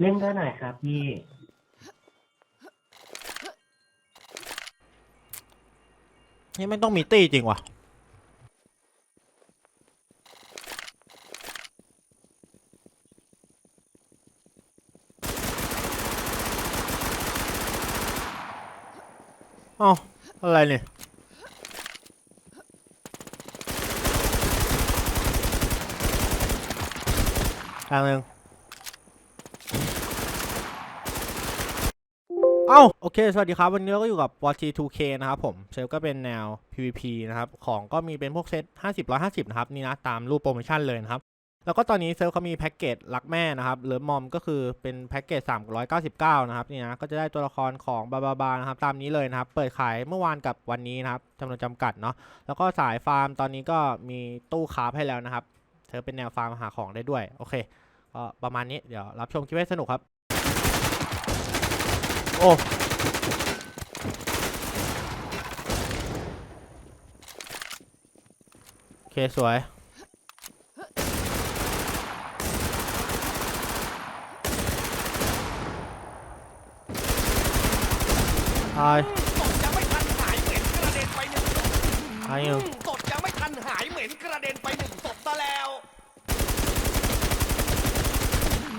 เล่นด้วยหน่อยครับพี่ นี่ไม่ต้องมีตี้จริงวะเอ้าอะไรเนี่ยทางหนึ่ง เอ้าโอเค สวัสดีครับ วันนี้เราก็อยู่กับ w a t 2 k นะครับผม เซลก็เป็นแนว PVP นะครับ ของก็มีเป็นพวกเซต50 150 นะครับ นี่นะ ตามรูปโปรโมชั่นเลยนะครับ แล้วก็ตอนนี้เซลเขามีแพ็กเกจรักแม่นะครับหรือมอมก็คือเป็นแพ็กเกจ 399 นะครับ นี่นะ ก็จะได้ตัวละครของบาบาบานะครับ ตามนี้เลยนะครับ เปิดขายเมื่อวานกับวันนี้นะครับจำนวนจำกัดเนาะ แล้วก็สายฟาร์มตอนนี้ก็มีตู้คราให้แล้วนะครับ เธอเป็นแนวฟาร์มหาของได้ด้วย โอเคก็ประมาณนี้ เดี๋ยวรับชมคลิปให้สนุกครับ โอ้โอเค สวย ตาย ตดยังไม่ทันหายเหม็นกระเด็นไปหนึ่งศพตายอยู่ตดยังไม่ทันหายเหม็นกระเด็นไปหนึ่งศพซะแล้ว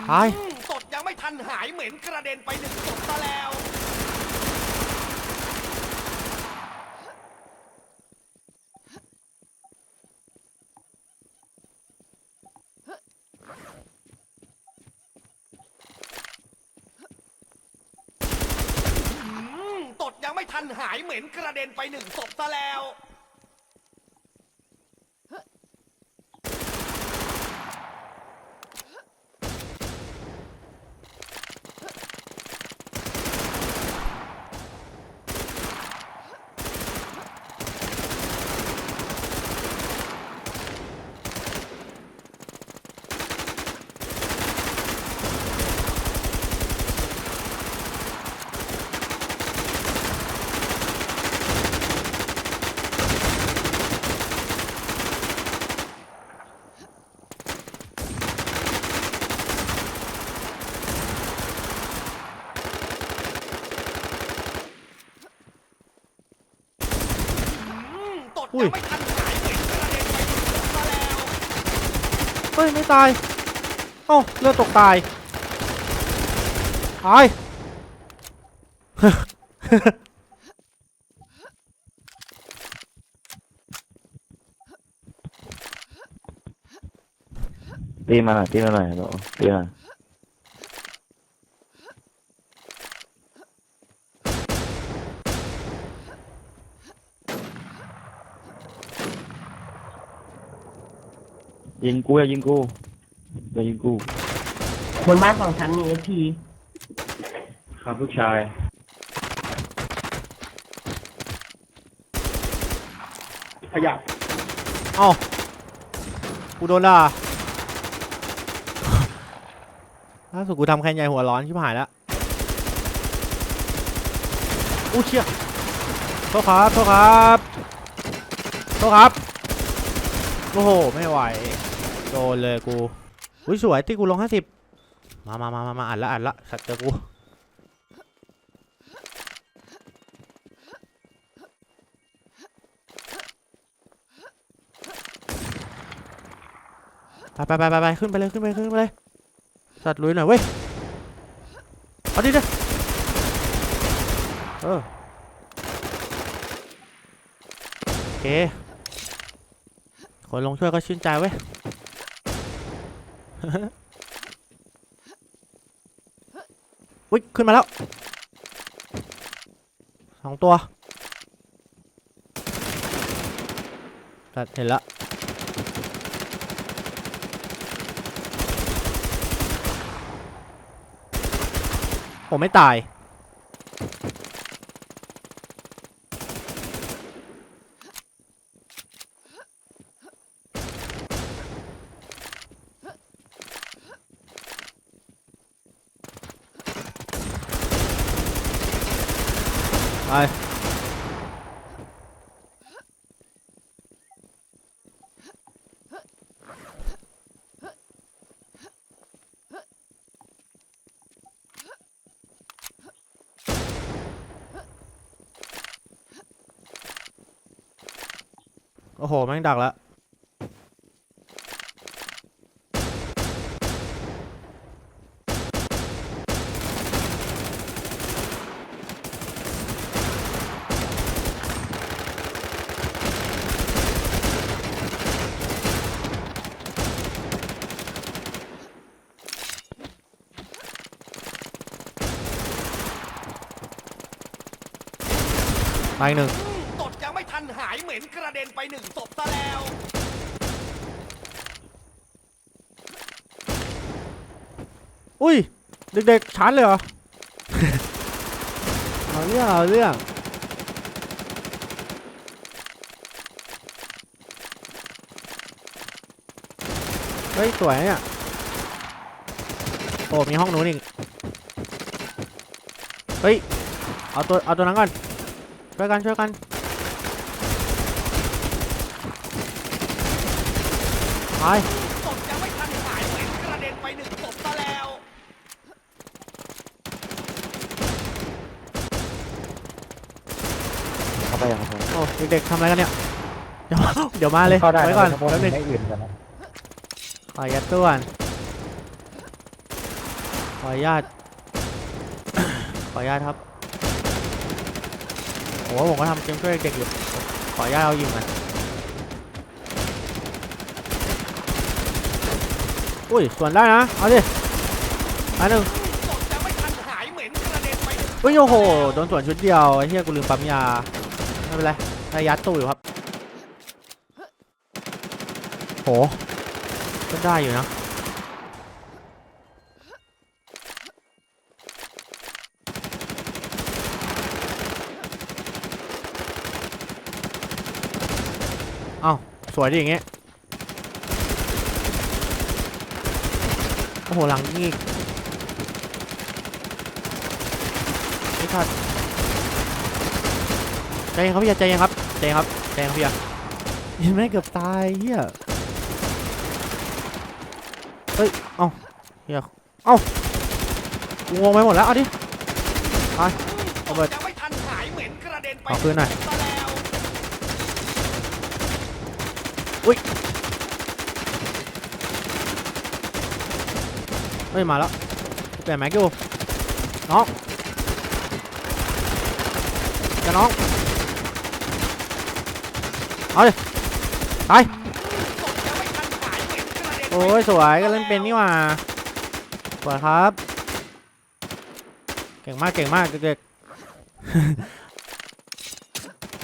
ตายตด ยังไม่ทันหายเหม็นกระเด็นไปหนึ่งศพซะแล้ว ตดยังไม่ทันหายเหม็นกระเด็นไปหนึ่งศพซะแล้ว อุ้ยไม่ทันหายเหม็นกระเด็นไปหนึ่งศพซะแล้วเฮ้ยไม่ตายเอ้าเลือดตกตายตายตีมาหน่อยตีมาหน่อยบอตีมา ยิงกูอย่ายิงกูอย่ายิงกูบนบ้านสองชั้นมีเอพีครับลูกชายขยับเอ้ากูโดนด่าล่าสุดกูทำแคนใหญ่หัวร้อนชิบหายแล้วอู้เชี่ยโทษครับโทษครับโทษครับ โอ้โห ไม่ไหว โดนเลยกู อุ้ยสวยที่กูลงห้าสิบมามามามามาอัดละอัดละสัตว์เจอกู ไปไปไปไปไปขึ้นไปเลยขึ้นไปขึ้นไปเลย สัตว์ลุยหน่อยเว้ย เอาดิเด้อเออโอเค คนลงช่วยก็ชื่นใจเว้ยอุ้ยขึ้นมาแล้วสองตัวตัดเห็นละผมไม่ตาย ไปโอ้โห แม่งดักแล้ว ไปหนึ่งตดยังไม่ทันหายเหม็นกระเด็นไปหนึ่งศพซะแล้วอุ้ย เด็กๆชาร์จเลยเหรอ เอาเรื่องเอาเรื่องเฮ้ย สวยนะเนี่ย โอ้ มีห้องนู้นอีก เฮ้ย เอาตัว เอาตัวนั้นก่อน ช่วยกันช่วยกันไปตดยังไม่ทันหายเหม็นกระเด็นไปหนึ่งศพซะแล้ว เข้าไปเข้าไปโอ้เด็กๆทำอะไรกันเนี่ย เดี๋ยวเดี๋ยวมาเลยเข้าได้ไว้ก่อนนะเพราะว่าแป๊บนึงไม่อื่นกันนะขอยัดตัวก่อนขออนุญาต ขออนุญาตครับ โอ้ผมก็ทำเกมช่วยเด็กอยู่ ขออนุญาตเอายิงมันอุ้ยส่วนได้นะ เอาดิอันหนึ่งตดยังไม่ทันหายเหม็นกระเด็นไปหนึ่งเฮ้ยโอ้โห โดนส่วนชุดเดียวไอ้เหี้ยกูลืมปั๊มยา ไม่เป็นไรได้ยัดตู้อยู่ครับ โหก็ได้อยู่นะ เอ้าสวยดิอย่างเงี้ย โอ้โห หลังยิงอีกไม่ทันใจเย็นครับพี่ใจเย็นครับใจเย็นครับใจเย็นครับพี่ยินไม่เกือบตายเฮียเฮ้ย เอ้าเฮียเอ้ากูงงไปหมดแล้ว เอาดิระเบิดตดยังไม่ทันหายเหม็นกระเด็นไปขอคืนหน่อย ศพซะแล้วเฮ้ยมาแล้วเปลี่ยนแม็กอยู่น้องจะน้องเอาดิตดยังไม่ทันายเหม็นกระเด็นไปโอ้ยสวยก็เล่นเป็นนี่หว่าสวยครับ เก่งมากเก่งมากเด็กๆ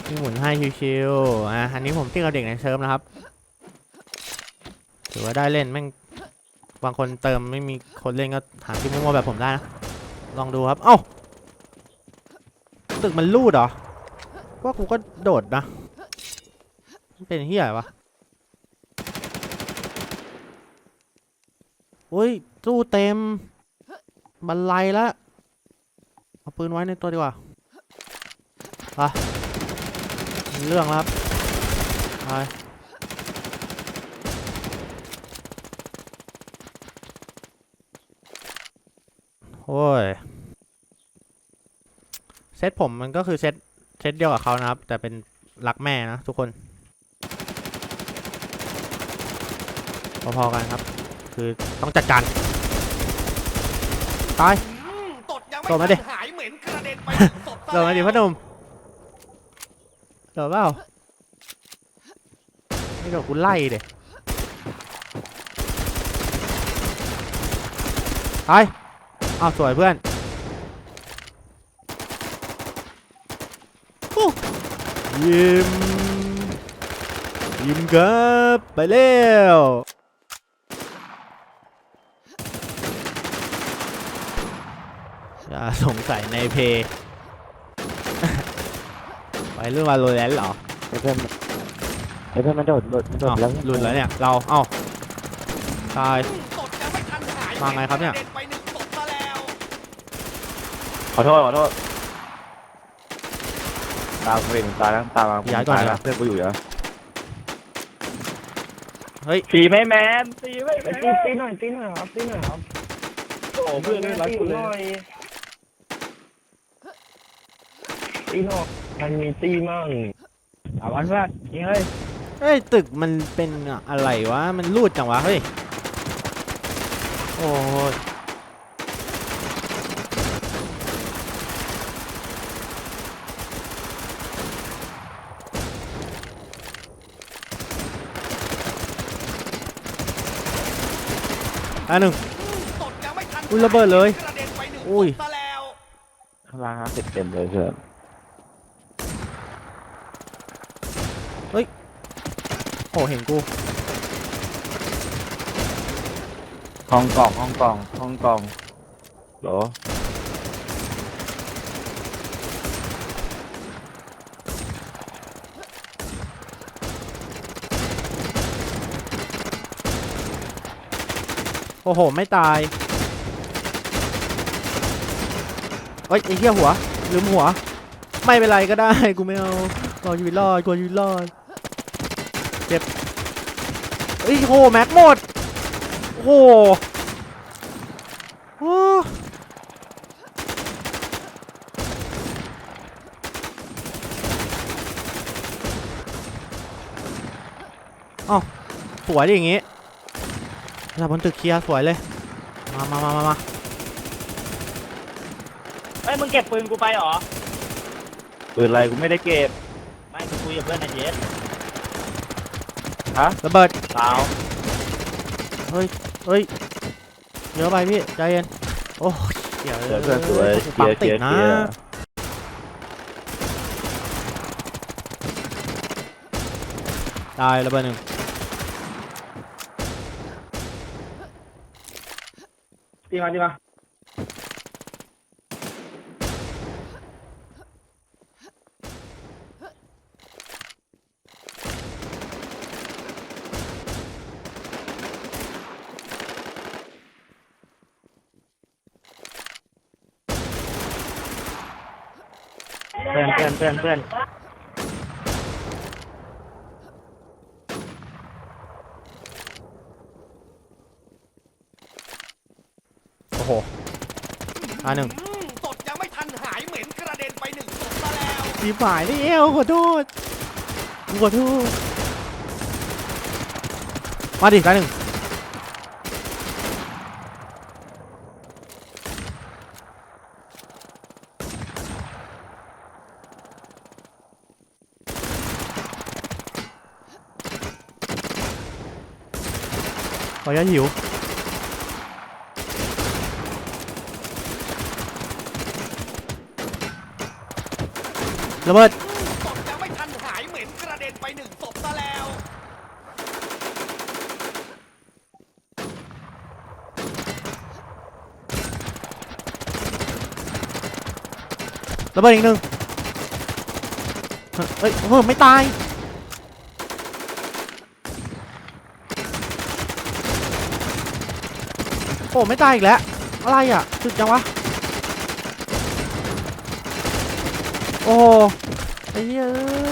นี่หมุนให้ชิวๆอะอันนี้ผมติ้งกับเด็กในเซิร์ฟนะครับ ถือว่าได้เล่นแม่งบางคนเติมไม่มีคนเล่นก็หาที่มั่วๆแบบผมได้นะ ลองดูครับ เอ้า ตึกมันลูดเหรอ ว่ากูก็โดดนะ เป็นเฮียวะอุ้ยตู้เต็ม บันไลละ เอาปืนไว้ในตัวดีกว่าไปมีเรื่องครับไป โอ้ย เซตผมมันก็คือเซตเซตเดียวกับเขานะครับ แต่เป็นรักแม่นะทุกคน พอๆกันครับ คือต้องจัดการ ตายอืมตดยังไม่โดดมาทัดินหายเหม็นกระเด็นไปหนึ่งศพซะโดดมาดิแล้วพ่อหนุ่มโดดเปล่าไม่โดดกูไล่เด็ไปอ้าวสวยเพื่อนอู้ยิ้มยิ้มครับไปเร็วอย่าสงสัยในเพย์ไปเรื่องวาโลแรนต์เหรอไอ้เพื่อนไอ้เพื่อนมันโดดโดดโดดอ้าวแล้วหลุดแล้วเนี่ยเราเอ้าตายตดยังไม่ทันหายมาไงครับเนี่ย กะด็ไปหนึ่งศพซะแล้ว ขอโทษขอโทษตามกูเองตายแล้วตามมาย้ายก่อนตนะแล้วเพื่อนกูอยู่เหรอเฮ้ยตีไม่แมนตีไม่แมตีนตีหน่อยตีหน่อยครับตีหน่อยครับโอ้เพื่อนไม่รักกูเลยตีหน่อยมันมีตีมั่งเอาวันว่ายิงเลยเฮ้ยตึกมันเป็นอะไรวะมันรูดจังวะเฮ้ยโอ้ย อันหนึ่งตดยังไม่ทันอุ้ยระเบิดเลยกระเด็นไปหนึ่งอุ้ย ศพซะแล้ว ข้างล่างห้าสิบเต็มเลยเพื่อนโอ้เห็นกู ห้องกล่องห้องกล่องห้องกล่องเหรอ โอ้โห ไม่ตาย เฮ้ยไอ้เหี้ยหัว ลืมหัว ไม่เป็นไรก็ได้ กูไม่เอากลัวชีวิตรอดกลัวชีวิตรอด เจ็บเฮ้ยโหแม็กหมด โอ้โหโอ้อ้าสวยดิอย่างงี้ ระดับบนตึกเคลียร์สวยเลย มามามามามาเฮ้ยมึงเก็บปืนกูไปเหรอ ปืนอะไรกูไม่ได้เก็บ ไม่กูคุยกับเพื่อนในเจสระเบิดเปล่าเฮ้ย เฮ้ย เยอะไปพี่ ใจเย็น โอ้ยเดี๋ยวเดี๋ยวเพื่อนสวยเคลีปั๊ยมร์เคติลีดยร์นะเคลียร์ตายระเบิดหนึ่ง ดีมาดีมาเพื่อนเพื่อนเพื่อนเพื่อน โอ้โห อันหนึ่งอืมตดยังไม่ทันหายเหม็นกระเด็นไปหนึ่งศพซะแล้วสีฝ่ายนี่เอวขอโทษกูขอโทษมาดิตายหนึ่งขออนุญาตหิว ระเบิดตดยังไม่ทันหายเหม็นกระเด็นไปหนึ่งศพซะแล้วระเบิดอีกหนึ่งเฮ้ยเฮ้ยไม่ตายโอ้ไม่ตายอีกแล้วอะไรอะสุดจังวะ โอ้ไอ้เหี้ย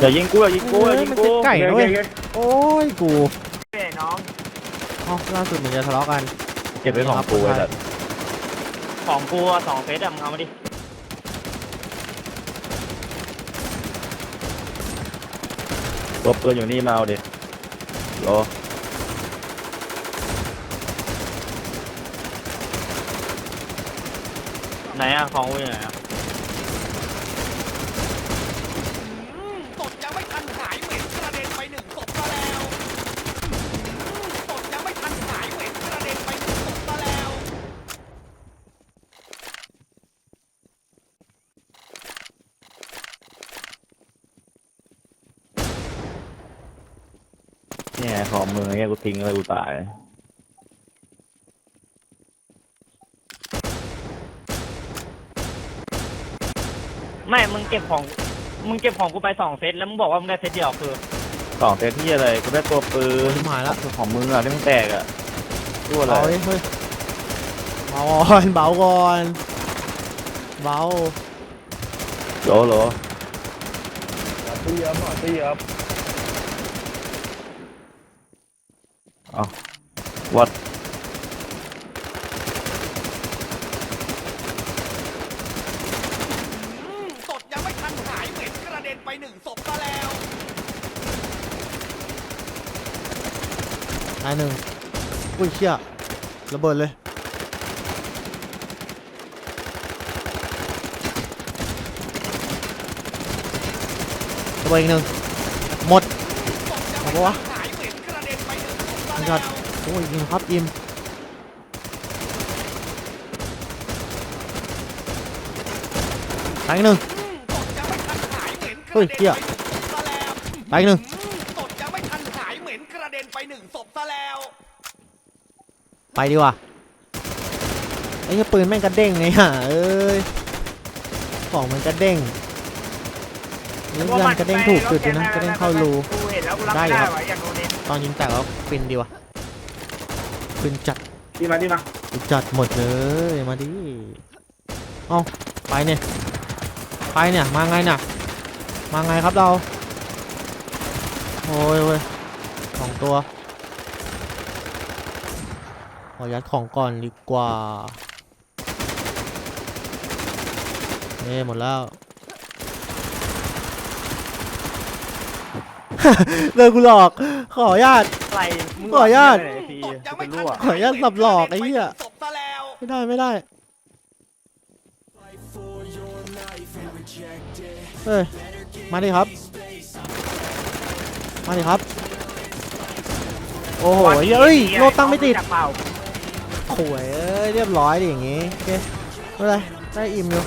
อย่ายิงกูอย่ายิงกูอย่ายิงกูมันเป็นไก่นะเว้ยโอ้ยกูเฮ้ยน้องอ๋อล่าสุดเหมือนจะทะเลาะกันเก็บไว้ของกูไว้แต่ของกูอะสองเฟสอะมึงเอามาดิตัวปืนอยู่นี่มาเอาดิเหรอไหนอะของกูอยู่ไหนอะ อืมตดยังไม่ทันหายเหม็นกระเด็นไปหนึ่งศพซะแล้วอืมตดยังไม่ทันหายเหม็นกระเด็นไปหนึ่งศพซะแล้ว เนี่ยของมือเนี่ยกูทิ้งเลยกูตายไม่ มึงเก็บของ มึงเก็บของกูไปสองเฟสแล้วมึงบอกว่ามึงได้เฟสเดียวคือสองเซตที่อะไรกูได้ตัวปืนชิบหายละของมึงอะที่มึงแตกอะตัวอะไรเบาดิเฮ้ยเบาก่อนเบาก่อนเบาโหลโหลตีเยอะหมอตีเยอะ วัดอืมตดยังไม่ทันหายเหม็นกระเด็นไปหนึ่งศพซะแล้ว ตายหนึ่งอุ้ยเชี่ยระเบิดเลยระเบิดอีกหนึ่งหมดศพยังไม่เอาปะวะ หนึ่งศพซะไม่แล้ใช่วโอ้ยยิงครับยิมตายอีกหนึ่งตดยังไม่ทันหายเหม็นกเฮ้ระยเด็นเหี้ยไปหนึ่งศพซะแล้วตายอีกหนึ่งตดยังไม่ทันหายเหม็นกระเด็นไปหนึ่งศพซะแล้ว ไปดีกว่าไอ้เหี้ยปืนแม่งกระเด้งไงฮะเอ้ยของมันกระเด้งนี่ยังกระเด้งถูกจุดอยู่นะกระเด้งเข้ารูกูเห็นแล้วกูรับได้ไม่อยู่ได้ครับ วะอย่างโนเนมตอนยิงแตกแล้วฟินดีว่ะฟินจัดตีมาตีมาฟินจัดหมดเลยมาดิเอาไปเนี่ยไปเนี่ยมาไงน่ะมาไงครับเราโอ้ยเว้ยสองตัวขอยัดของก่อนดีกว่าเอ้หมดแล้ว เลิกกูหลอก ขออนุญาตอะไรมึงขออนุญาตไหนพี่ตดยังเป็ไม่นทัรั่นวขออนุญาตสับหลอกไอ้เหี้ยศพซะแล้วไม่ได้ไม่ได้ เอ้ย มาดิครับ มาดิครับ โอ้โหเอ้ยโลดตั้งไม่ติดจากเปล่าโอ้ยเอ้ยเรียบร้อยดิอย่างงี้ โอเคไม่เป็นไรได้อิ่มอยู่